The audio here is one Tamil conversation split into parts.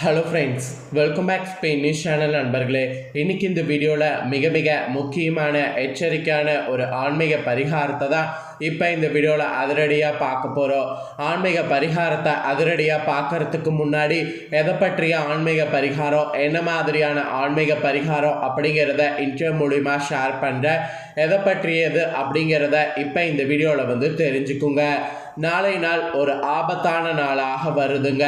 Hello friends welcome back Spain news channel நண்பர்களே. இன்னைக்கு இந்த வீடியோவில் மிக மிக முக்கியமான எச்சரிக்கையான ஒரு ஆன்மீக பரிகாரத்தை தான் இப்போ இந்த வீடியோவில் அதிரடியாக பார்க்க போகிறோம் ஆன்மீக பரிகாரத்தை அதிரடியாக பார்க்கறதுக்கு முன்னாடி எதை பற்றிய ஆன்மீக பரிகாரம் என்ன மாதிரியான ஆன்மீக பரிகாரம் அப்படிங்கிறத இன்டர்வியூ மூலிமா ஷேர் பண்ணுறேன் எதை பற்றியது அப்படிங்கிறத இப்போ இந்த வீடியோவில் வந்து தெரிஞ்சுக்குங்க. நாளை நாள் ஒரு ஆபத்தான நாளாக வருதுங்க.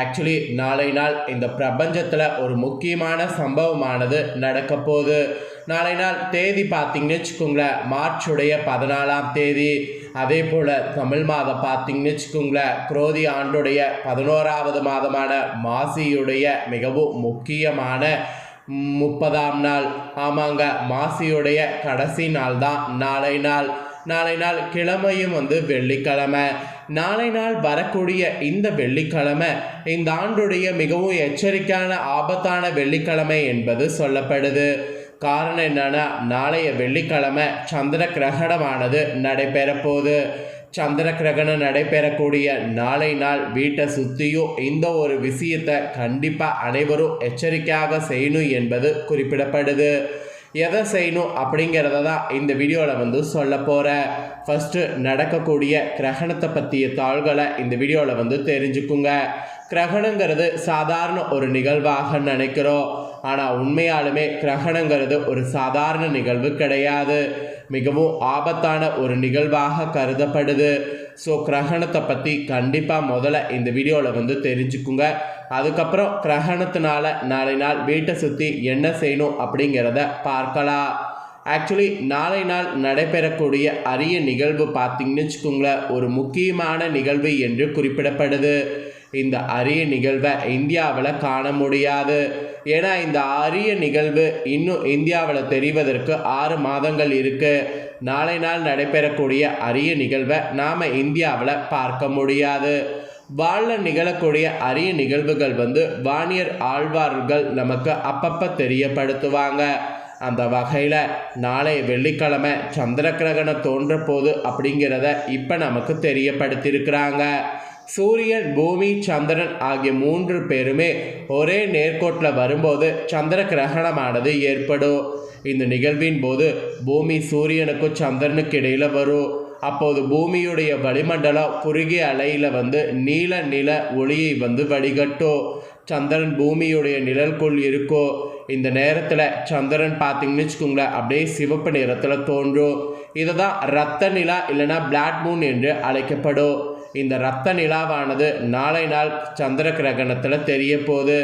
ஆக்சுவலி நாளை நாள் இந்த பிரபஞ்சத்தில் ஒரு முக்கியமான சம்பவமானது நடக்க போகுது. நாளை நாள் தேதி பார்த்தீங்கன்னு வச்சுக்கோங்களேன் மார்ச்சுடைய பதினாலாம் தேதி. அதே போல் தமிழ் மாதம் பார்த்தீங்கன்னு வச்சுக்கோங்களேன் குரோதி ஆண்டுடைய பதினோராவது மாதமான மாசியுடைய மிகவும் முக்கியமான முப்பதாம் நாள். ஆமாங்க மாசியுடைய கடைசி நாள் தான் நாளை நாள். நாளை நாள் கிழமையும் வந்து வெள்ளிக்கிழமை. நாளை நாள் வரக்கூடிய இந்த வெள்ளிக்கிழமை இந்த ஆண்டுடைய மிகவும் எச்சரிக்கையான ஆபத்தான வெள்ளிக்கிழமை என்பது சொல்லப்படுது. காரணம் என்னன்னா நாளைய வெள்ளிக்கிழமை சந்திர கிரகணமானது நடைபெற போகுது சந்திர கிரகணம் நடைபெறக்கூடிய நாளை நாள் வீட்டை சுற்றியும் இந்த ஒரு விஷயத்தை கண்டிப்பாக அனைவரும் எச்சரிக்கையாக செய்யணும் என்பது குறிப்பிடப்படுது. எதை செய்யணும் அப்படிங்கிறத தான் இந்த வீடியோவில் வந்து சொல்ல போகிறேன் ஃபஸ்ட்டு நடக்கக்கூடிய கிரகணத்தை பற்றிய தாள்களை இந்த வீடியோவில் வந்து தெரிஞ்சுக்குங்க. கிரகணங்கிறது சாதாரண ஒரு நிகழ்வாக நினைக்கிறோம். ஆனால் உண்மையாலுமே கிரகணங்கிறது ஒரு சாதாரண நிகழ்வு கிடையாது. மிகவும் ஆபத்தான ஒரு நிகழ்வாக கருதப்படுது. ஸோ கிரகணத்தை பற்றி கண்டிப்பாக முதல்ல இந்த வீடியோவில் வந்து தெரிஞ்சுக்குங்க. அதுக்கப்புறம் கிரகணத்தினால நாளை நாள் வீட்டை சுற்றி என்ன செய்யணும் அப்படிங்கிறத பார்க்கலாம். ஆக்சுவலி நாளை நாள் நடைபெறக்கூடிய அரிய நிகழ்வு பார்த்திங்கன்னு வச்சுக்கோங்களேன் ஒரு முக்கியமான நிகழ்வு என்று குறிப்பிடப்படுது. இந்த அரிய நிகழ்வை இந்தியாவில் காண முடியாது. ஏன்னா இந்த அரிய நிகழ்வு இன்னும் இந்தியாவில் தெரிவதற்கு ஆறு மாதங்கள் இருக்குது நாளை நாள் நடைபெறக்கூடிய அரிய நிகழ்வை நாம் இந்தியாவில் பார்க்க முடியாது. வாழ நிகழக்கூடிய அரிய நிகழ்வுகள் வந்து வானியர் ஆழ்வார்கள் நமக்கு அப்பப்போ தெரியப்படுத்துவாங்க. அந்த வகையில் நாளை வெள்ளிக்கிழமை சந்திர கிரகணம் தோன்ற போது அப்படிங்கிறத இப்போ நமக்கு தெரியப்படுத்தியிருக்கிறாங்க. சூரியன் பூமி சந்திரன் ஆகிய மூன்று பேருமே ஒரே நேர்கோட்டில் வரும்போது சந்திர கிரகணமானது ஏற்படும். இந்த நிகழ்வின் போது பூமி சூரியனுக்கும் சந்திரனுக்கு இடையில் வரும். அப்போது பூமியுடைய வளிமண்டலம் குறுகிய அலையில் வந்து நீல நில ஒளியை வந்து வடிகட்டும். சந்திரன் பூமியுடைய நிழல்குள் இருக்கோ இந்த நேரத்தில் சந்திரன் பார்த்தீங்கன்னு வச்சுக்கோங்களேன் அப்படியே சிவப்பு நிறத்தில் தோன்றும். இதை தான் ரத்த நிலா இல்லைன்னா பிளாட் மூன் என்று அழைக்கப்படும். இந்த ரத்த நிலாவானது நாளை நாள் சந்திர கிரகணத்தில் தெரிய போகுது.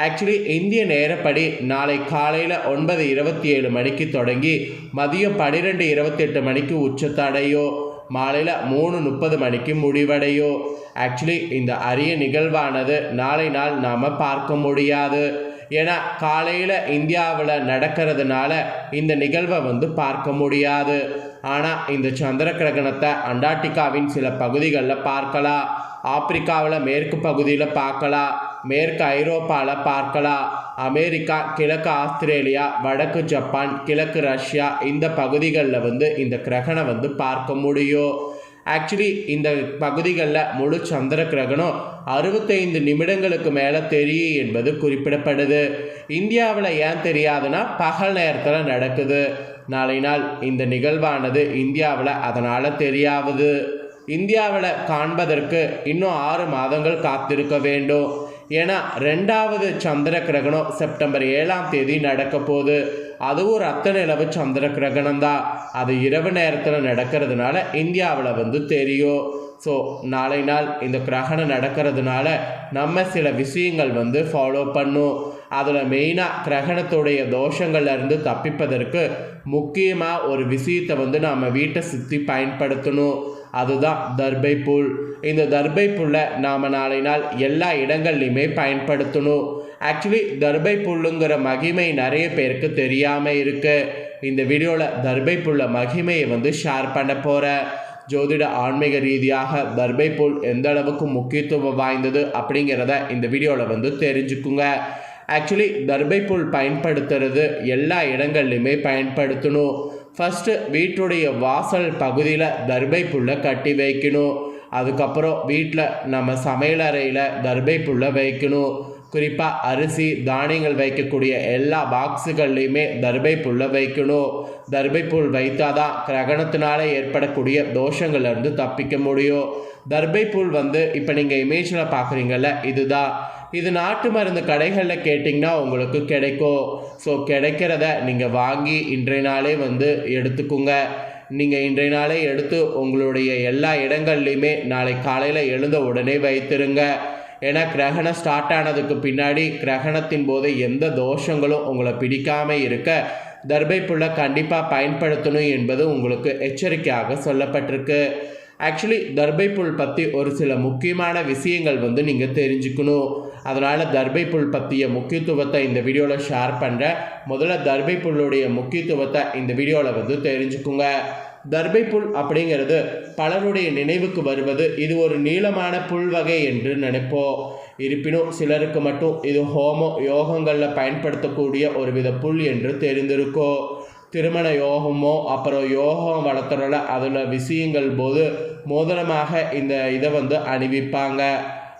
ஆக்சுவலி இந்திய நேரப்படி நாளை காலையில் ஒன்பது இருபத்தி ஏழு மணிக்கு தொடங்கி மதியம் பன்னிரெண்டு இருபத்தெட்டு மணிக்கு உச்சத்தடையோ மாலையில் மூணு முப்பது மணிக்கு முடிவடையோ ஆக்சுவலி இந்த அரிய நிகழ்வானது நாளை நாள் நாம் பார்க்க முடியாது ஏன்னா காலையில் இந்தியாவில் நடக்கிறதுனால இந்த நிகழ்வை வந்து பார்க்க முடியாது ஆனால் இந்த சந்திர கிரகணத்தை அண்டார்டிகாவின் சில பகுதிகளில் பார்க்கலாம் ஆப்பிரிக்காவில் மேற்கு பகுதியில் பார்க்கலாம் மேற்கு ஐரோப்பாவில் பார்க்கலாம். அமெரிக்கா கிழக்கு ஆஸ்திரேலியா வடக்கு ஜப்பான் கிழக்கு ரஷ்யா இந்த பகுதிகளில் வந்து இந்த கிரகணம் வந்து பார்க்க முடியும். ஆக்சுவலி இந்த பகுதிகளில் முழு சந்திர கிரகணம் அறுபத்தைந்து நிமிடங்களுக்கு மேலே தெரியும் என்பது குறிப்பிடப்படுது. இந்தியாவில் ஏன் தெரியாதுன்னா பகல் நேரத்தில் நடக்குது. நாளை நாள் இந்த நிகழ்வானது இந்தியாவில் அதனால் தெரியாவது இந்தியாவில் காண்பதற்கு இன்னும் ஆறு மாதங்கள் காத்திருக்க வேண்டும். ஏன்னா ரெண்டாவது சந்திர கிரகணம் செப்டம்பர் ஏழாம் தேதி நடக்க போகுது. அதுவும் ரத்த நிலவு சந்திர கிரகணம் தான் அது இரவு நேரத்தில் நடக்கிறதுனால இந்தியாவில் வந்து தெரியும். ஸோ நாளை நாள் இந்த கிரகணம் நடக்கிறதுனால நம்ம சில விஷயங்கள் வந்து ஃபாலோ பண்ணும். அதில் மெயினாக கிரகணத்துடைய தோஷங்கள்லேருந்து தப்பிப்பதற்கு முக்கியமாக ஒரு விஷயத்தை வந்து நாம் வீட்டை சுற்றி பயன்படுத்தணும். அதுதான் தர்பை புல். இந்த தர்பை புல்லை நாம் நாளை நாள் எல்லா இடங்கள்லையுமே பயன்படுத்தணும். ஆக்சுவலி தர்பை புல்லுங்கிற மகிமை நிறைய பேருக்கு தெரியாமல் இருக்குது இந்த வீடியோவில் தர்பை புல்ல மகிமையை வந்து ஷேர் பண்ண போகிறேன் ஜோதிட ஆன்மீக ரீதியாக தர்பை புல் எந்த அளவுக்கு முக்கியத்துவம் வாய்ந்தது அப்படிங்கிறத இந்த வீடியோவில் வந்து தெரிஞ்சுக்குங்க. ஆக்சுவலி தர்பை புல் பயன்படுத்துறது எல்லா இடங்கள்லையுமே பயன்படுத்தணும். ஃபஸ்ட்டு வீட்டுடைய வாசல் பகுதியில் தர்பை புல்லை கட்டி வைக்கணும். அதுக்கப்புறம் வீட்டில் நம்ம சமையலறையில் தர்பை புல்லை வைக்கணும். குறிப்பாக அரிசி தானியங்கள் வைக்கக்கூடிய எல்லா பாக்ஸுகள்லையுமே தர்பை புல்லை வைக்கணும். தர்பை புல் வைத்தாதான் கிரகணத்தினால ஏற்படக்கூடிய தோஷங்கள்லேருந்து தப்பிக்க முடியும். தர்பை புல் வந்து இப்போ நீங்கள் இமேஜில் பார்க்குறீங்கல்ல இதுதான். இது நாட்டு மருந்து கடைகளில் கேட்டிங்கன்னா உங்களுக்கு கிடைக்கும். ஸோ கிடைக்கிறத நீங்கள் வாங்கி இன்றைய நாளே வந்து எடுத்துக்குங்க. நீங்கள் இன்றைய நாளே எடுத்து உங்களுடைய எல்லா இடங்கள்லையுமே நாளை காலையில் எழுந்த உடனே வைத்திருங்க. ஏன்னா கிரகணம் ஸ்டார்ட் ஆனதுக்கு பின்னாடி கிரகணத்தின் போது எந்த தோஷங்களும் உங்களை பிடிக்காமல் இருக்க தர்பை புல்லை கண்டிப்பாக பயன்படுத்தணும் என்பது உங்களுக்கு எச்சரிக்கையாக சொல்லப்பட்டிருக்கு. ஆக்சுவலி தர்பை புல் பற்றி ஒரு சில முக்கியமான விஷயங்கள் வந்து நீங்கள் தெரிஞ்சுக்கணும். அதனால் தர்பை புல் பற்றிய முக்கியத்துவத்தை இந்த வீடியோவில் ஷேர் பண்ணுறேன் முதல்ல தர்பை புல்லுடைய முக்கியத்துவத்தை இந்த வீடியோவில் வந்து தெரிஞ்சுக்குங்க. தர்பை புல் அப்படிங்கிறது பலருடைய நினைவுக்கு வருவது இது ஒரு நீளமான புல் வகை என்று நினைப்போம். இருப்பினும் சிலருக்கு மட்டும் இது ஹோமோ யோகங்களில் பயன்படுத்தக்கூடிய ஒரு வித புல் என்று தெரிந்திருக்கும். திருமண யோகமோ அப்புறம் யோகம் வளர்த்துறல அதில் விஷயங்கள் போது மோதிரமாக இந்த இதை வந்து அணிவிப்பாங்க.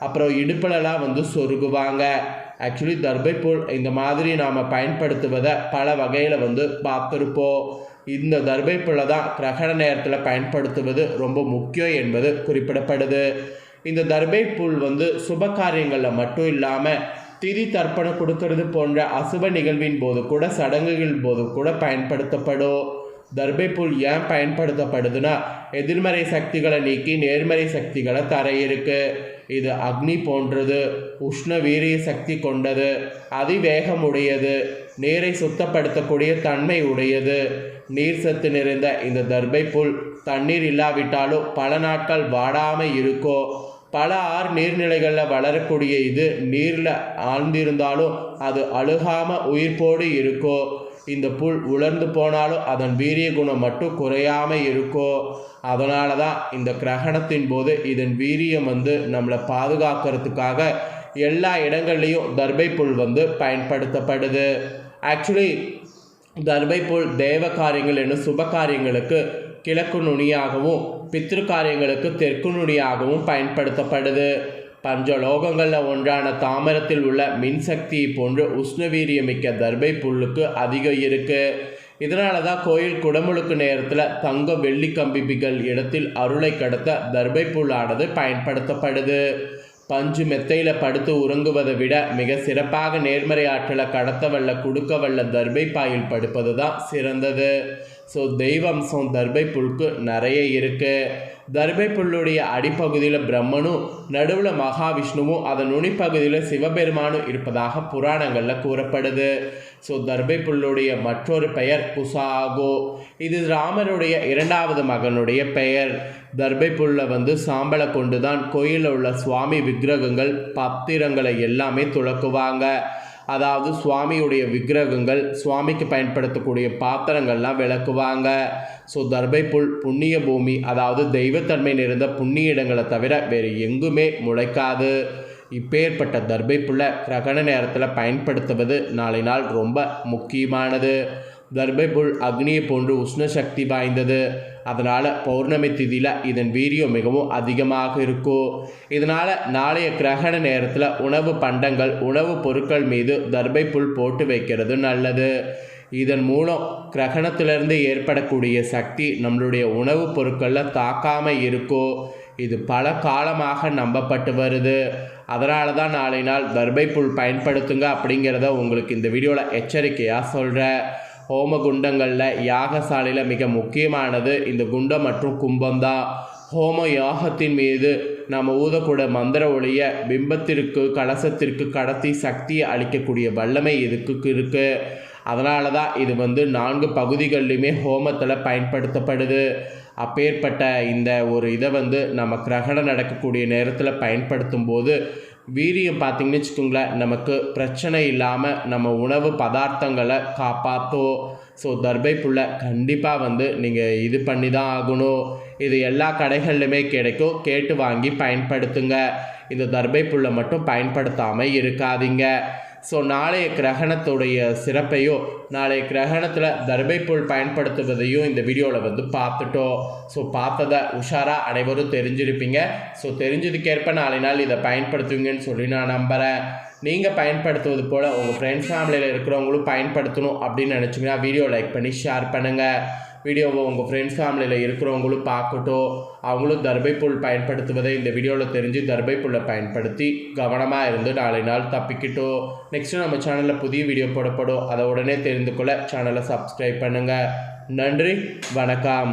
அப்புறம் இடுப்புலலாம் வந்து சொருகுவாங்க. ஆக்சுவலி தர்பைப்புல் இந்த மாதிரி நாம் பயன்படுத்துவதை பல வகையில் வந்து பார்த்துருப்போம். இந்த தர்பைப்புல்லை தான் கிரகண நேரத்தில் பயன்படுத்துவது ரொம்ப முக்கியம் என்பது குறிப்பிடப்படுது. இந்த தர்பைப்புல் வந்து சுப காரியங்களில் மட்டும் இல்லாமல் திதி தர்ப்பணம் கொடுக்கறது போன்ற அசுப நிகழ்வின் போது கூட சடங்குகள் போது கூட பயன்படுத்தப்படும். தர்பைப்புல் ஏன் பயன்படுத்தப்படுதுன்னா எதிர்மறை சக்திகளை நீக்கி நேர்மறை சக்திகளை தர இருக்குது இது அக்னி போன்றது உஷ்ண வீரிய சக்தி கொண்டது அதிவேகமுடையது நீரை சுத்தப்படுத்தக்கூடிய தன்மை உடையது. நீர் சத்து நிறைந்த இந்த தர்பை புல் தண்ணீர் இல்லாவிட்டாலும் பல நாட்கள் வாடாமல் இருக்கோ. பல ஆறு நீர்நிலைகளில் வளரக்கூடிய இது நீரில் ஆழ்ந்திருந்தாலும் அது அழுகாமல் உயிர்ப்போடு இருக்கோ. இந்த புல் உலர்ந்து போனாலும் அதன் வீரிய குணம் மட்டும் குறையாமல் இருக்கோ? அதனால தான் இந்த கிரகணத்தின் போது இதன் வீரியம் வந்து நம்மளை பாதுகாக்கிறதுக்காக எல்லா இடங்கள்லையும் தர்பை புல் வந்து பயன்படுத்தப்படுது. ஆக்சுவலி தர்பை புல் தேவ காரியங்கள் என்னும் சுப காரியங்களுக்கு கிழக்கு நுனியாகவும் பித்திரு காரியங்களுக்கு தெற்கு நுனியாகவும் பயன்படுத்தப்படுது. பஞ்சலோகங்களில் ஒன்றான தாமரத்தில் உள்ள மின்சக்தியை போன்று உஷ்ணவீரியமிக்க தர்பை புல்லுக்கு அதிகம் இருக்குது இதனால தான் கோயில் குடமுழுக்கு நேரத்தில் தங்க வெள்ளி கம்பிபிகள் இடத்தில் அருளை கடத்த தர்பை புல்லானது பயன்படுத்தப்படுது. பஞ்சு மெத்தையில் படுத்து உறங்குவதை விட மிக சிறப்பாக நேர்மறை ஆற்றலை கடத்த வல்ல கொடுக்க வல்ல தர்பை பாயில் படுப்பது தான் சிறந்தது. ஸோ தெய்வம்சம் தர்பை புல்க்கு நிறைய இருக்குது தர்பை புல்லுடைய அடிப்பகுதியில் பிரம்மனும் நடுவில் மகாவிஷ்ணுவும் அதன் நுனிப்பகுதியில் சிவபெருமானும் இருப்பதாக புராணங்களில் கூறப்படுது. ஸோ தர்பை புல்லுடைய மற்றொரு பெயர் குசாகோ இது ராமருடைய இரண்டாவது மகனுடைய பெயர். தர்பை புல்லை வந்து சாம்பலை கொண்டு தான் கோயிலில் உள்ள சுவாமி விக்கிரகங்கள் பத்திரங்களை எல்லாமே துளக்குவாங்க. அதாவது சுவாமியுடைய விக்கிரகங்கள் சுவாமிக்கு பயன்படுத்தக்கூடிய பாத்திரங்கள்லாம் விளக்குவாங்க. ஸோ தர்பை புல் புண்ணிய பூமி அதாவது தெய்வத்தன்மை நிறைந்த புண்ணிய இடங்களை தவிர வேறு எங்குமே முளைக்காது. இப்பேற்பட்ட தர்பை புல்லை கிரகண நேரத்தில் பயன்படுத்துவது நாளை நாள் ரொம்ப முக்கியமானது. தர்பை புல் அக்னியை போன்று உஷ்ண சக்தி வாய்ந்தது. அதனால் பௌர்ணமி திதியில் இதன் வீரியம் மிகவும் அதிகமாக இருக்கும் இதனால் நாளைய கிரகண நேரத்தில் உணவு பண்டங்கள் உணவுப் பொருட்கள் மீது தர்பை புல் போட்டு வைக்கிறது நல்லது. இதன் மூலம் கிரகணத்திலிருந்து ஏற்படக்கூடிய சக்தி நம்மளுடைய உணவுப் பொருட்களில் தாக்காமல் இருக்கும் இது பல காலமாக நம்பப்பட்டு வருது. அதனால தான் நாளை நாள் தர்பை புல் பயன்படுத்துங்க அப்படிங்கிறத உங்களுக்கு இந்த வீடியோவில் எச்சரிக்கையாக சொல்கிறேன் ஹோம குண்டங்களில் யாகசாலையில் மிக முக்கியமானது இந்த குண்டம் மற்றும் கும்பம் தான் ஹோம யாகத்தின் மீது நம்ம ஊதக்கூட மந்திர ஒளிய பிம்பத்திற்கு கலசத்திற்கு கடத்தி சக்தியை அளிக்கக்கூடிய வல்லமை இதுக்கு இருக்குது அதனால தான் இது வந்து நான்கு பகுதிகள்லையுமே ஹோமத்தில் பயன்படுத்தப்படுது. அப்பேற்பட்ட இந்த ஒரு இதை வந்து நம்ம கிரகணம் நடக்கக்கூடிய நேரத்தில் பயன்படுத்தும் போது வீரியம் பார்த்திங்கன்னு வச்சுக்கோங்களேன் நமக்கு பிரச்சனை இல்லாமல் நம்ம உணவு பதார்த்தங்களை காப்பாற்றும் ஸோ தர்பை புல்லை கண்டிப்பாக வந்து நீங்கள் இது பண்ணி தான் ஆகணும். இது எல்லா கடைகள்லையுமே கிடைக்கும். கேட்டு வாங்கி பயன்படுத்துங்க. இந்த தர்பை புல்லை மட்டும் பயன்படுத்தாமல் இருக்காதீங்க. ஸோ நாளைய கிரகணத்துடைய சிறப்பையோ நாளைய கிரகணத்தில் தர்பைப்புல் பயன்படுத்துவதையும் இந்த வீடியோவில் வந்து பார்த்துட்டோம். ஸோ பார்த்ததை உஷாராக அனைவரும் தெரிஞ்சிருப்பீங்க. ஸோ தெரிஞ்சதுக்கேற்ப நாளை நாள் இதை பயன்படுத்துவீங்கன்னு சொல்லி நான் நம்புகிறேன் நீங்கள் பயன்படுத்துவது போல் உங்கள் ஃப்ரெண்ட்ஸ் ஃபேமிலியில் இருக்கிறவங்களும் பயன்படுத்தணும் அப்படின்னு நினச்சிங்கன்னா வீடியோ லைக் பண்ணி ஷேர் பண்ணுங்கள் வீடியோவை உங்கள் ஃப்ரெண்ட்ஸ் ஃபேமிலியில் இருக்கிறவங்களும் பார்க்கட்டும். அவங்களும் தர்பை புல் பயன்படுத்துவதை இந்த வீடியோவில் தெரிஞ்சு தர்பை புல்லை பயன்படுத்தி கவனமாக இருந்து நாளை நாள் தப்பிக்கிட்டோம். நெக்ஸ்ட்டு நம்ம சேனலில் புதிய வீடியோ போடப்படும். அதை உடனே தெரிந்து கொள்ள சேனலை சப்ஸ்கிரைப் பண்ணுங்கள் நன்றி வணக்கம்.